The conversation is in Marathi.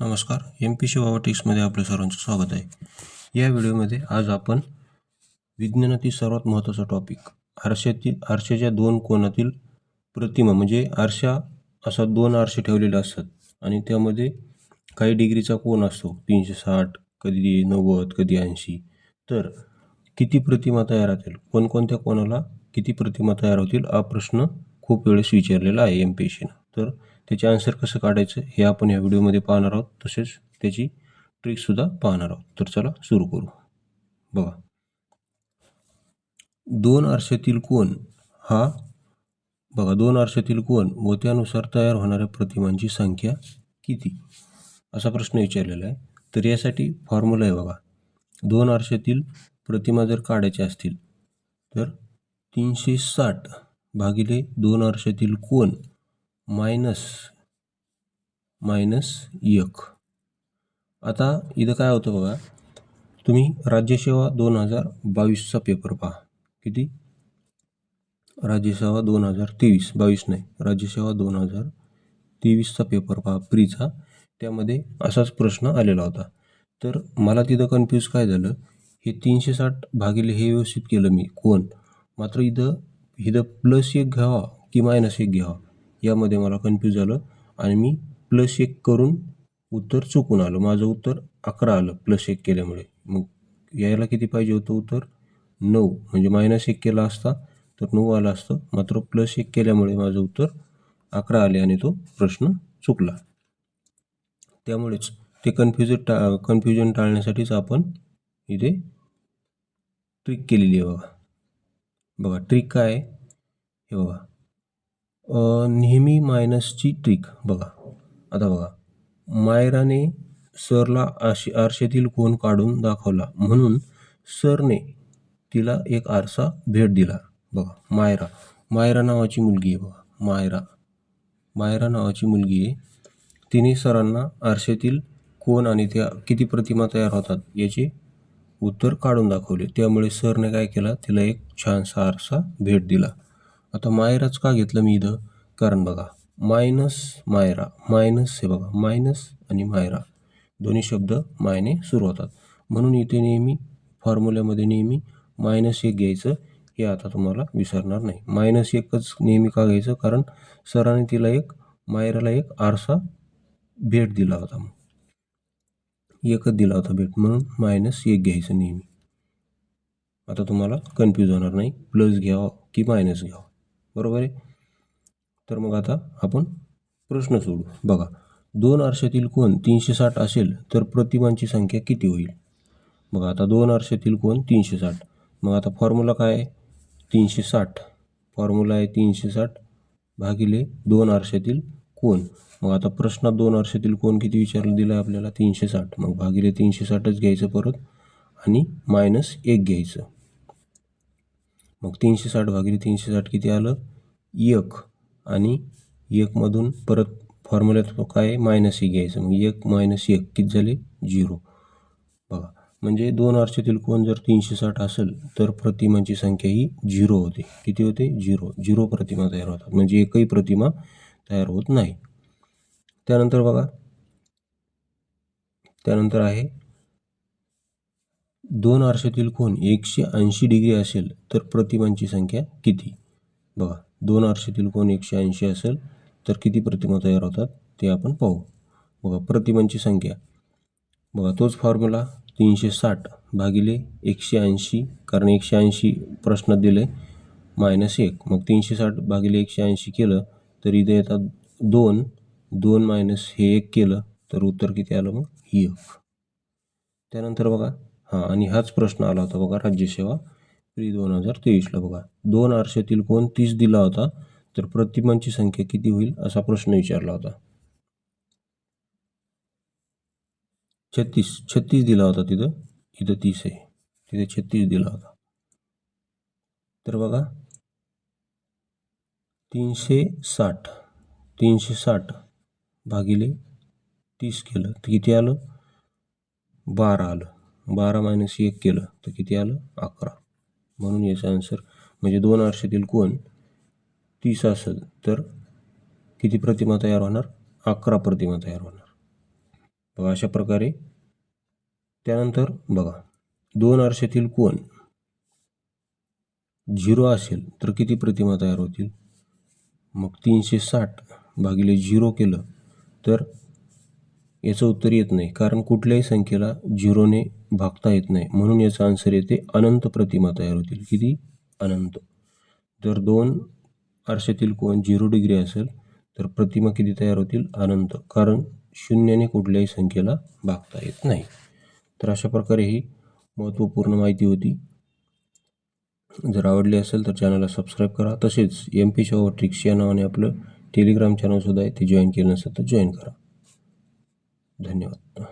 नमस्कार. एम पी सी टिक्समध्ये आपलं सर्वांचं स्वागत आहे. या व्हिडिओमध्ये आज आपण विज्ञानातील सर्वात महत्त्वाचा टॉपिक आरशातील आरशाच्या दोन कोनातील प्रतिमा म्हणजे आरशा असा दोन आरसे ठेवलेले असतात आणि त्यामध्ये काही डिग्रीचा कोण असतो तीनशे साठ कधी नव्वद कधी ऐंशी. तर किती प्रतिमा तयार होतील? कोणकोणत्या कोणाला किती प्रतिमा तयार होतील? हा प्रश्न खूप वेळेस विचारलेला आहे एम पी सीनं तर त्याचे आन्सर कसं काढायचं हे आपण या व्हिडिओमध्ये पाहणार आहोत. तसेच त्याची ट्रिकसुद्धा पाहणार आहोत. तर चला सुरू करू. बघा. दोन आरशातील कोण हा बघा दोन आरशातील कोण व त्यानुसार तयार होणाऱ्या प्रतिमांची संख्या किती? असा प्रश्न विचारलेला आहे. तर यासाठी फॉर्म्युला आहे बघा. दोन आरशातील प्रतिमा जर काढायच्या असतील तर तीनशे साठ भागिले दोन आरशातील कोण मायनस मायनस एक. आता इथं काय होतं बघा तुम्ही राज्यसेवा दोन हजार बावीसचा पेपर पहा. किती? राज्यसेवा दोन हजार तेवीस बावीस नाही राज्यसेवा दोन हजार तेवीसचा पेपर पहा प्रीचा त्यामध्ये असाच प्रश्न आलेला होता. तर मला तिथं कन्फ्यूज काय झालं? हे तीनशे साठ भागिले हे व्यवस्थित केलं मी. कोण? मात्र इथं इथं प्लस एक घ्यावा की मायनस एक घ्यावा? यामध्ये मला कन्फ्यूज झालं आणि मी प्लस एक करून उत्तर चुकून आलं. माझं उत्तर अकरा आलं प्लस एक केल्यामुळे. मग यायला किती पाहिजे होतं उत्तर? नऊ. म्हणजे मायनस एक केला असता तर नऊ आला असतं. मात्र प्लस एक केल्यामुळे माझं उत्तर अकरा आले आणि तो प्रश्न चुकला. त्यामुळेच ते कन्फ्युज टा कन्फ्युजन टाळण्यासाठीच आपण इथे ट्रिक केलेली आहे बघा. बघा ट्रिक काय आहे? हे बघा. नेहमी मायनसची ट्रिक बघा. आता बघा. मायराने सरला आश आरशातील कोण काढून दाखवला. म्हणून सरने तिला एक आरसा भेट दिला. बघा मायरा. मायरा नावाची मुलगी आहे बघा. मायरा. मायरा नावाची मुलगी आहे. तिने सरांना आरशातील कोण आणि त्या किती प्रतिमा तयार होतात याचे उत्तर काढून दाखवले. त्यामुळे सरने काय केलं? तिला एक छानसा आरसा भेट दिला. आता मायराच का घेतलं मी इथं? कारण बघा मायनस मायरा मायनस हे बघा मायनस आणि मायरा. दोन्ही शब्द मायने सुरू होतात. म्हणून इथे नेहमी फॉर्म्युल्यामध्ये नेहमी मायनस एक घ्यायचं हे आता तुम्हाला विसरणार नाही. मायनस एकच नेहमी का घ्यायचं? कारण सरांनी तिला एक मायराला एक आरसा भेट दिला होता. एकच दिला होता भेट. म्हणून मायनस एक घ्यायचं नेहमी. आता तुम्हाला कन्फ्यूज होणार नाही. प्लस घ्यावं की मायनस घ्यावं? बरोबर आहे? तर मग आता आपण प्रश्न सोडू. बघा दोन आरशातील कोण तीनशे साठ असेल तर प्रतिमांची संख्या किती होईल? बघा आता दोन आरशातील कोण तीनशे साठ. मग आता फॉर्म्युला काय आहे? तीनशे साठ. फॉर्म्युला आहे तीनशे साठ भागिले दोन आरशातील कोण मग आता प्रश्नात दोन आरशातील कोण किती विचारलं दिलं आहे आपल्याला? तीनशे साठ. मग भागिले तीनशे साठच घ्यायचं परत आणि मायनस एक घ्यायचं. मग तीनशे साठ भागिले तीनशे साठ किती आलं? एक. आणि एकमधून परत फॉर्म्युल्यात काय? मायनस एक घ्यायचं. मग एक मायनस एक किती झाले? झिरो बघा. म्हणजे दोन आरशातील कोण जर तीनशे साठ असेल तर प्रतिमांची संख्या ही झिरो होते. किती होते? झिरो झिरो प्रतिमा तयार होतात. म्हणजे एकही प्रतिमा तयार होत नाही. त्यानंतर बघा. त्यानंतर आहे दोन आरशातील कोण एकशे ऐंशी डिग्री असेल तर प्रतिमांची संख्या किती? बघा दोन आरशातील कोण एकशे ऐंशी असेल तर किती प्रतिमा तयार होतात ते आपण पाहू. बघा प्रतिमांची संख्या. बघा तोच फॉर्म्युला तीनशे साठ भागिले एकशे ऐंशी कारण एकशे ऐंशी प्रश्न दिले मायनस एक. मग तीनशे साठ भागिले एकशे ऐंशी केलं तर इथे येतात दोन. दोन मायनस हे एक केलं तर उत्तर किती आलं मग? ही एक. त्यानंतर बघा हां आणि हाच प्रश्न आला होता बघा राज्यसेवा प्री दोन हजार तेवीसला बघा. दोन आरशातील कोण तीस दिला होता तर प्रतिमांची संख्या किती होईल असा प्रश्न विचारला होता. छत्तीस छत्तीस दिला होता तिथं इथं तीस आहे. तिथे छत्तीस दिला होता. तर बघा तीनशे साठ तीनशे साठ भागिले तीस केलं तर किती आलं? बारा आलं. बारा मायनस एक केलं तर किती आलं? अकरा. म्हणून याचा आन्सर म्हणजे दोन आरशातील कोण तीस असेल तर किती प्रतिमा तयार होणार? अकरा प्रतिमा तयार होणार. बघा अशा प्रकारे त्यानंतर बघा दोन आरशातील कोण झिरो असेल तर किती प्रतिमा तयार होतील? मग तीनशे साठ भागिले झिरो केलं तर याचं उत्तर येत नाही कारण कुठल्याही संख्येला झिरोने भागता येत नाही. म्हणून याचा आन्सर येते अनंत प्रतिमा तयार होतील. किती? अनंत. जर दोन आरशातील कोण झिरो डिग्री असेल तर प्रतिमा किती तयार होतील? अनंत. कारण शून्याने कुठल्याही संख्येला भागता येत नाही. तर अशा प्रकारे ही महत्त्वपूर्ण माहिती होती. जर आवडली असेल तर चॅनलला सबस्क्राईब करा. तसेच एम पी शॉवर ट्रिक्स या नावाने आपलं टेलिग्राम चॅनलसुद्धा आहे. ते जॉईन केलं नसेल तर जॉईन करा. धन्यवाद.